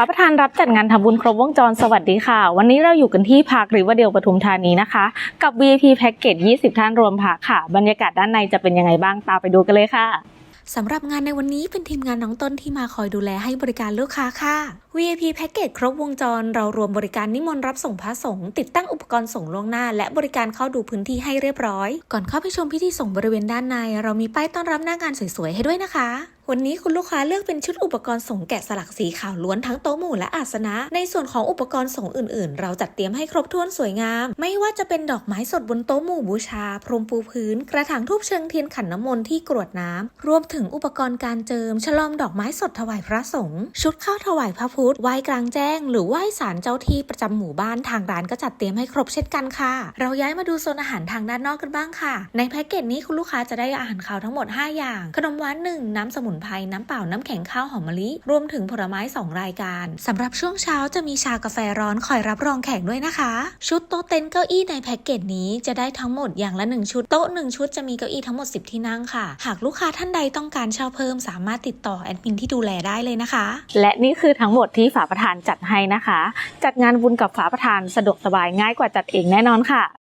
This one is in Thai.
ฟ้าประธานรับจัดงานทำบุญครบวงจรสวัสดีค่ะ วันนี้เราอยู่กันที่พาร์คริวเดลปทุมธานีนะคะ กับ VIP แพ็กเกจ 20 ท่านรวมพักค่ะ บรรยากาศด้านในจะเป็นยังไงบ้างตามไปดูกันเลยค่ะสำหรับงานในวันนี้เป็นทีมงานน้องต้นที่มาคอยดูแลให้บริการลูกค้าค่ะ VIP แพ็กเกจครบวงจร เรารวมบริการนิมนต์รับส่งพระสงฆ์ติดตั้งอุปกรณ์ส่งล่วงหน้า และบริการเข้าดูพื้นที่ให้เรียบร้อย ก่อนเข้าไปชมพิธีส่งบริเวณด้านใน เรามีป้ายต้อนรับหน้างานสวยๆให้ด้วยนะคะ วันนี้คุณลูกค้าเลือกเป็นชุดอุปกรณ์ส่งแกะสลักสีขาวล้วนทั้งโต๊ะหมู่และอาสนะ ในส่วนของอุปกรณ์ส่งอื่น ๆ เราจัดเตรียมให้ครบถ้วนสวยงาม ไม่ว่าจะเป็นดอกไม้สดบนโต๊ะหมู่บูชา พรมปูพื้น กระถางทูบเชิงเทียนขันน้ำมนต์ที่กรวดน้ำรวมถึงอุปกรณ์การเจิม ฉลองดอกไม้สดถวายพระสงฆ์ชุดข้าวถวายพระพุทธไหว้กลางแจ้ง หรือไหว้ศาลเจ้าที่ประจำหมู่บ้านทางร้านก็จัดเตรียมให้ครบเช่นกันค่ะ เราย้ายมาดูโซนอาหารทางด้านนอกกันบ้างค่ะ ในแพ็กเกจนี้คุณลูกค้าจะได้อาหารคาวทั้งหมด 5 อย่าง ขนมหวานหนึ่งน้ำสมุนไพรน้ำเปล่าน้ำแข็งข้าวหอมมะลิ รวมถึงผลไม้ 2 รายการสำหรับช่วงเช้าจะมีชากาแฟร้อนคอยรับรองแขกด้วยนะคะ ชุดโต๊ะเต็นท์เก้าอี้ในแพ็กเกจนี้จะได้ทั้งหมดอย่างละ 1 ชุดโต๊ะ 1 ชุดจะมีเก้าอี้ทั้งหมด 10 ที่นั่งค่ะ หากลูกค้าท่านใดต้องการเช่าเพิ่มสามารถติดต่อแอดมินที่ดูแลได้เลยนะคะ และนี่คือทั้งหมดที่ฝาประธานจัดให้นะคะ จัดงานบุญกับฝาประธานสะดวกสบายง่ายกว่าจัดเองแน่นอนค่ะ